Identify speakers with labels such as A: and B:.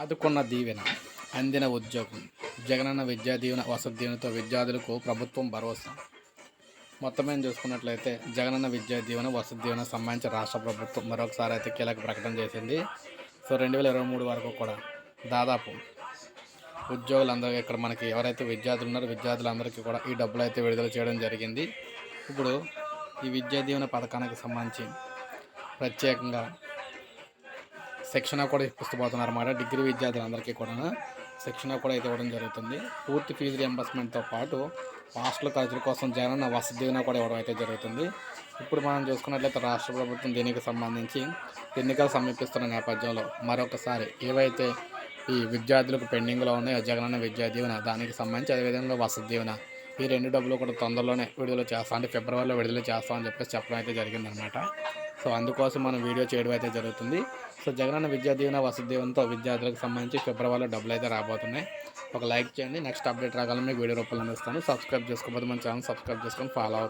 A: ఆదుకున్న దీవెన అందిన ఉద్యోగం జగనన్న విద్యా దీవెన వసతి దీవెనతో విద్యార్థులకు ప్రభుత్వం భరోసా. మొత్తం మేము చూసుకున్నట్లయితే జగనన్న విద్యా దీవెన వసతి దీవెన సంబంధించి రాష్ట్ర ప్రభుత్వం మరొకసారి అయితే కీలక ప్రకటన చేసింది. సో రెండు వేల ఇరవై మూడు వరకు కూడా దాదాపు ఉద్యోగులందరూ ఇక్కడ మనకి ఎవరైతే విద్యార్థులు ఉన్నారో విద్యార్థులందరికీ కూడా ఈ డబ్బులు అయితే విడుదల చేయడం జరిగింది. ఇప్పుడు ఈ విద్యా దీవెన పథకానికి సంబంధించి ప్రత్యేకంగా శిక్షణ కూడా ఇప్పిస్తుపోతున్నారు అన్నమాట డిగ్రీ విద్యార్థులందరికీ కూడా శిక్షణ కూడా అయితే ఇవ్వడం జరుగుతుంది. పూర్తి ఫీజు రియంబర్స్మెంట్తో పాటు హాస్టల్ ఖర్చుల కోసం జగనన్న వసతి దీవెన కూడా ఇవ్వడం అయితే జరుగుతుంది. ఇప్పుడు మనం చూసుకున్నట్లయితే రాష్ట్ర ప్రభుత్వం దీనికి సంబంధించి ఎన్నికలు సమీపిస్తున్న నేపథ్యంలో మరొకసారి ఏవైతే ఈ విద్యార్థులకు పెండింగ్లో ఉన్నాయో జగనన్న విద్యా దీవెన దానికి సంబంధించి అదేవిధంగా వసతి దీవెన ఈ రెండు డబ్బులు కూడా తొందరలోనే విడుదల చేస్తాం అంటే ఫిబ్రవరిలో విడుదల చేస్తామని చెప్పేసి చెప్పడం అయితే జరిగిందనమాట సో అందుకోసం మనం వీడియో చేయడం అయితే జరుగుతుంది. సో జగనన్న విద్యా దీవెన వసతి విద్యార్థులకు సంబంధించి ఫిబ్రవరిలో డబ్బులు అయితే రాబోతున్నాయి. ఒక లైక్ చేయండి. నెక్స్ట్ అప్డేట్ రాగాలని మీకు వీడియో రూపంలో అందిస్తాను. సబ్స్క్రైబ్ చేసుకోకపోతే మన ఛానల్ సబ్స్క్రైబ్ చేసుకొని ఫాలో అవుతుంది